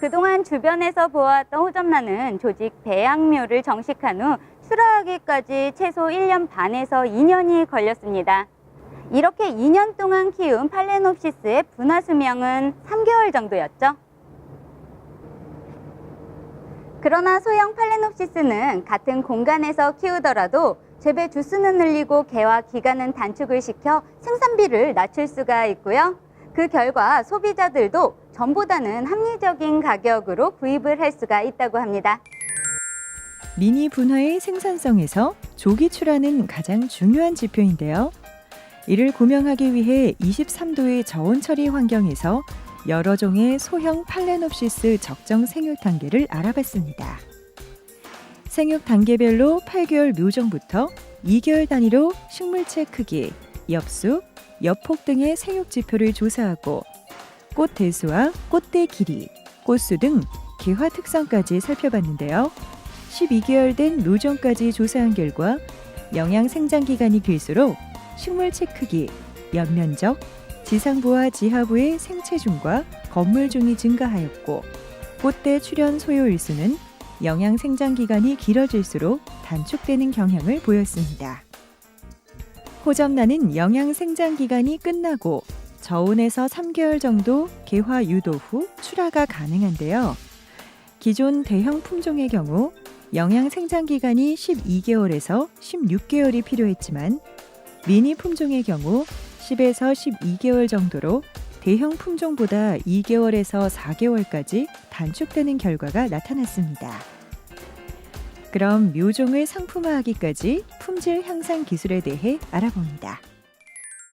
그동안 주변에서 보아왔던 호접란은 조직 배양묘를 정식한 후 출하하기까지 최소 1년 반에서 2년이 걸렸습니다. 이렇게 2년 동안 키운 팔레놉시스의 분화 수명은 3개월 정도였죠. 그러나 소형 팔레놉시스는 같은 공간에서 키우더라도 재배 주수는 늘리고 개화 기간은 단축을 시켜 생산비를 낮출 수가 있고요. 그 결과 소비자들도 전보다는 합리적인 가격으로 구입을 할 수가 있다고 합니다. 미니 분화의 생산성에서 조기 출하는 가장 중요한 지표인데요. 이를 구명하기 위해 23도의 저온 처리 환경에서 여러 종의 소형 팔레놉시스 적정 생육 단계를 알아봤습니다. 생육 단계별로 8개월 묘종부터 2개월 단위로 식물체 크기, 엽수, 엽폭 등의 생육 지표를 조사하고 꽃 대수와 꽃대 길이, 꽃수 등 개화 특성까지 살펴봤는데요. 12개월 된 묘종까지 조사한 결과 영양 생장 기간이 길수록 식물체 크기, 연면적, 지상부와 지하부의 생체중과 건물중이 증가하였고 꽃대 출현 소요 일수는 영양 생장 기간이 길어질수록 단축되는 경향을 보였습니다. 호접란은 영양 생장 기간이 끝나고 저온에서 3개월 정도 개화 유도 후 출하가 가능한데요. 기존 대형 품종의 경우 영양 생장 기간이 12개월에서 16개월이 필요했지만 미니 품종의 경우 10에서 12개월 정도로 대형 품종보다 2개월에서 4개월까지 단축되는 결과가 나타났습니다. 그럼 묘종을 상품화하기까지 품질 향상 기술에 대해 알아봅니다.